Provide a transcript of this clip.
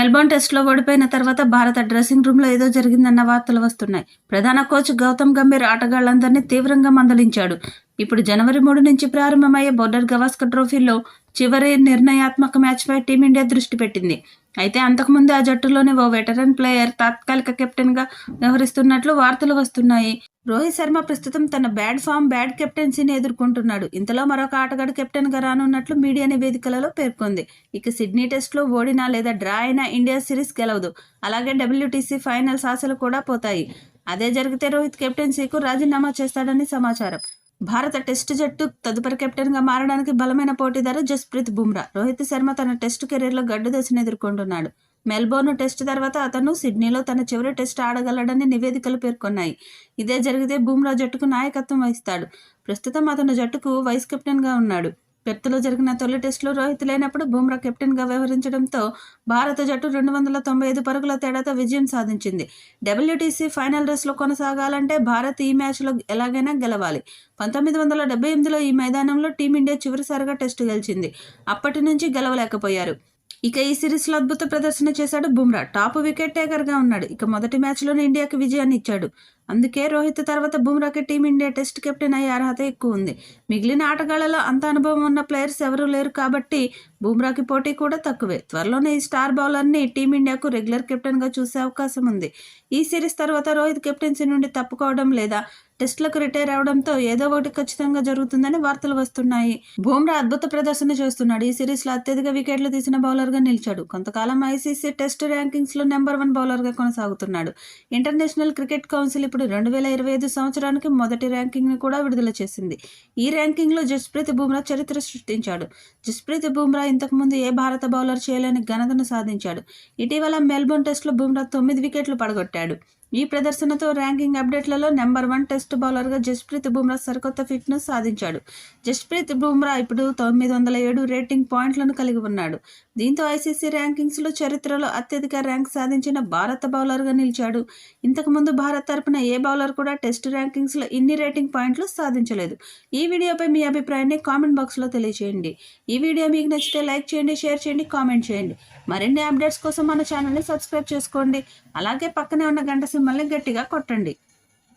Melbourne టెస్ట్లో ఓడిపోయిన తర్వాత భారత డ్రెస్సింగ్ రూమ్లో ఏదో జరిగిందన్న వార్తలు వస్తున్నాయి. ప్రధాన కోచ్ గౌతమ్ గంభీర్ ఆటగాళ్ళందరినీ తీవ్రంగా మందలించాడు. ఇప్పుడు జనవరి మూడు నుంచి ప్రారంభమయ్యే బోర్డర్ గవాస్కర్ ట్రోఫీలో చివరి నిర్ణయాత్మక మ్యాచ్పై టీమిండియా దృష్టి పెట్టింది. అయితే అంతకుముందు ఆ జట్టులోని ఓ వెటరన్ ప్లేయర్ తాత్కాలిక కెప్టెన్గా వ్యవహరిస్తున్నట్లు వార్తలు వస్తున్నాయి. రోహిత్ శర్మ ప్రస్తుతం తన బ్యాడ్ ఫామ్ బ్యాడ్ కెప్టెన్సీని ఎదుర్కొంటున్నాడు. ఇంతలో మరొక ఆటగాడు కెప్టెన్గా రానున్నట్లు మీడియా నివేదికలలో పేర్కొంది. ఇక సిడ్నీ టెస్ట్లో ఓడినా లేదా డ్రా అయినా ఇండియా సిరీస్ గెలవదు. అలాగే డబ్ల్యూటీసీ ఫైనల్స్ ఆశలు కూడా పోతాయి. అదే జరిగితే రోహిత్ కెప్టెన్సీకు రాజీనామా చేస్తాడని సమాచారం. భారత టెస్టు జట్టు తదుపరి కెప్టెన్గా మారడానికి బలమైన పోటీదారు జస్ప్రీత్ బుమ్రా. రోహిత్ శర్మ తన టెస్టు కెరీర్లో గడ్డు దశను ఎదుర్కొంటున్నాడు. మెల్బోర్న్ టెస్ట్ తర్వాత అతను సిడ్నీలో తన చివరి టెస్ట్ ఆడగలడని నివేదికలు పేర్కొన్నాయి. ఇదే జరిగితే బుమ్రా జట్టుకు నాయకత్వం వహిస్తాడు. ప్రస్తుతం అతను జట్టుకు వైస్ కెప్టెన్గా ఉన్నాడు. పెర్త్లో జరిగిన తొలి టెస్టులో రోహిత్ లేనప్పుడు బుమ్రా కెప్టెన్గా వ్యవహరించడంతో భారత జట్టు రెండు వందల తొంభై ఐదు పరుగుల తేడాతో విజయం సాధించింది. డబ్ల్యూటీసీ ఫైనల్ రేస్లో కొనసాగాలంటే భారత్ ఈ మ్యాచ్లో ఎలాగైనా గెలవాలి. పంతొమ్మిది వందల డెబ్బై ఎనిమిదిలో ఈ మైదానంలో టీమిండియా చివరిసారిగా టెస్టు గెలిచింది. అప్పటి నుంచి గెలవలేకపోయారు. ఇక ఈ సిరీస్లో అద్భుత ప్రదర్శన చేశాడు బుమ్రా. టాప్ వికెట్ టేకర్గా ఉన్నాడు. ఇక మొదటి మ్యాచ్లోనే ఇండియాకి విజయాన్ని ఇచ్చాడు. అందుకే రోహిత్ తర్వాత బుమ్రాకి టీమిండియా టెస్ట్ కెప్టెన్ అయ్యే అర్హత ఎక్కువ ఉంది. మిగిలిన ఆటగాళ్ళలో అంత అనుభవం ఉన్న ప్లేయర్స్ ఎవరూ లేరు కాబట్టి బుమ్రాకి పోటీ కూడా తక్కువే. త్వరలోనే ఈ స్టార్ బౌలర్ని టీమిండియాకు రెగ్యులర్ కెప్టెన్గా చూసే అవకాశం ఉంది. ఈ సిరీస్ తర్వాత రోహిత్ కెప్టెన్సీ నుండి తప్పుకోవడం లేదా టెస్టులకు రిటైర్ అవడంతో ఏదో ఒకటి ఖచ్చితంగా జరుగుతుందని వార్తలు వస్తున్నాయి. బుమ్రా అద్భుత ప్రదర్శన చేస్తున్నాడు. ఈ సిరీస్లో అత్యధిక వికెట్లు తీసిన బౌలర్గా నిలిచాడు. కొంతకాలం ఐసీసీ టెస్ట్ ర్యాంకింగ్స్లో నెంబర్ వన్ బౌలర్గా కొనసాగుతున్నాడు. ఇంటర్నేషనల్ క్రికెట్ కౌన్సిల్ ఇప్పుడు రెండు వేల ఇరవై ఐదు సంవత్సరానికి మొదటి ర్యాంకింగ్ని కూడా విడుదల చేసింది. ఈ ర్యాంకింగ్లో జస్ప్రీత్ బుమ్రా చరిత్ర సృష్టించాడు. జస్ప్రీత్ బుమ్రా ఇంతకుముందు ఏ భారత బౌలర్ చేయలేని ఘనతను సాధించాడు. ఇటీవల మెల్బోర్న్ టెస్ట్లో బుమ్రా తొమ్మిది వికెట్లు పడగొట్టాడు. ఈ ప్రదర్శనతో ర్యాంకింగ్ అప్డేట్లలో నెంబర్ వన్ టెస్ట్ బౌలర్గా జస్ప్రీత్ బుమ్రా సరికొత్త ఫిట్నెస్ సాధించాడు. జస్ప్రీత్ బుమ్రా ఇప్పుడు తొమ్మిది వందల ఏడు రేటింగ్ పాయింట్లను కలిగి ఉన్నాడు. దీంతో ఐసీసీ ర్యాంకింగ్స్లో చరిత్రలో అత్యధిక ర్యాంక్ సాధించిన భారత బౌలర్గా నిలిచాడు. ఇంతకుముందు భారత్ తరపున ఏ బౌలర్ కూడా టెస్ట్ ర్యాంకింగ్స్లో ఇన్ని రేటింగ్ పాయింట్లు సాధించలేదు. ఈ వీడియోపై మీ అభిప్రాయాన్ని కామెంట్ బాక్స్లో తెలియజేయండి ఈ వీడియో మీకు నచ్చితే లైక్ చేయండి షేర్ చేయండి కామెంట్ చేయండి. మరిన్ని అప్డేట్స్ కోసం మన ఛానల్ని సబ్స్క్రైబ్ చేసుకోండి. అలాగే పక్కనే ఉన్న గంట మళ్ళీ గట్టిగా కొట్టండి.